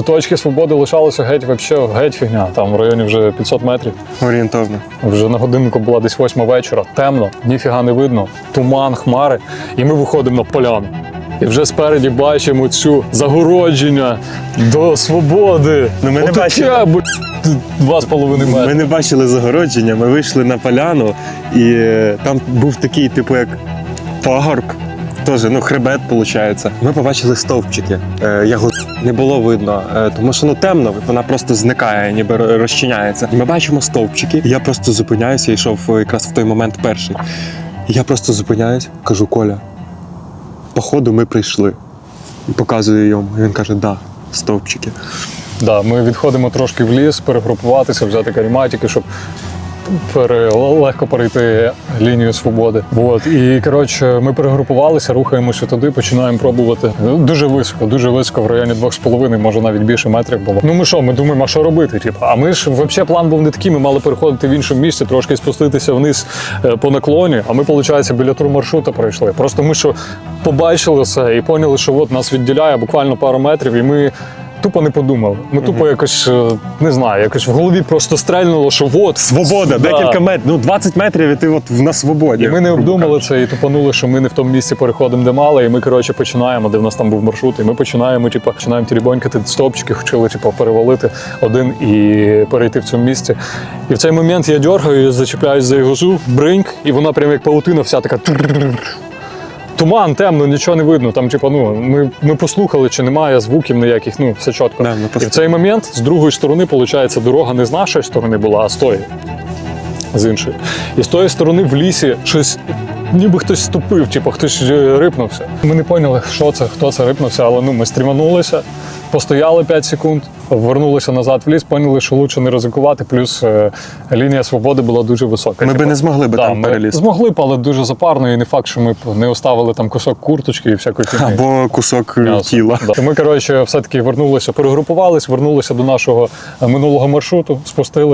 До точки свободи лишалося геть вообще, геть фігня. Там в районі вже 500 метрів. Орієнтовно. Вже на годиннику була десь восьма вечора. Темно, ніфіга не видно, туман, хмари. І ми виходимо на поляну. І вже спереді бачимо цю загородження до свободи. Ну, ми не Отаке, бачили. б**, Два з половиною метри. Ми не бачили загородження, ми вийшли на поляну, і е, там був такий, типу, як пагорб. Теж, ну, хребет, виходить. Ми побачили стовпчики. Е, його не було видно, е, тому що ну темно, вона просто зникає, ніби ро- розчиняється. Ми бачимо стовпчики. Я просто зупиняюся, йшов е, якраз в той момент перший. Я просто зупиняюсь, кажу, Коля, походу ми прийшли. І показую йому. І він каже, да, стовпчики. Да, ми відходимо трошки в ліс, перегрупуватися, взяти каріматики, щоб пере, легко перейти лінію свободи. От. І коротше, ми перегрупувалися, рухаємося туди, починаємо пробувати. Дуже високо, дуже високо, в районі 2,5, може навіть більше метрів було. Ну ми що, ми думаємо, а що робити? Типу? А ми ж взагалі план був не такий. Ми мали переходити в іншому місці, трошки спуститися вниз е, по наклоні. А ми, виходить, біля турмаршрута пройшли. Просто ми що побачили це і поняли, що от нас відділяє буквально пару метрів, і ми. Тупо не подумали. Ми тупо якось е, не знаю, якось в голові просто стрельнуло, що от Свобода, Да. декілька метрів, ну 20 метрів, і ти от на свободі. І ми не обдумали це і тупанули, що ми не в тому місці переходимо, де мали. І ми, коротше, починаємо, де в нас там був маршрут, і ми починаємо, типу, починаємо тірібонькати стовпчики, хотіли типу, перевалити один і перейти в цьому місці. І в цей момент я дергаю, зачіпляюсь за його зуб, бриньк, і вона прям як паутина вся така. Туман, темно, нічого не видно. Там, типу, ну, ми, ми послухали, чи немає звуків ніяких, ну, все чітко. Да, і в цей момент з другої сторони, виходить, дорога не з нашої сторони була, а з тої з іншої. І з тої сторони в лісі щось. Ніби хтось ступив, типу хтось е, рипнувся. Ми не поняли, що це, хто це рипнувся, але ну ми стріманулися, постояли 5 секунд, вернулися назад в ліс, поняли, що лучше не ризикувати. Плюс е, лінія свободи була дуже висока. Ми би не змогли би да, там перелізти. Змогли б, але дуже запарно, і не факт, що ми б не оставили там кусок курточки і всякої фігні. Або кусок е, М'ясо. тіла. Да. Ми, коротше, все-таки вернулися, перегрупувались, вернулися до нашого е, минулого маршруту, спустились.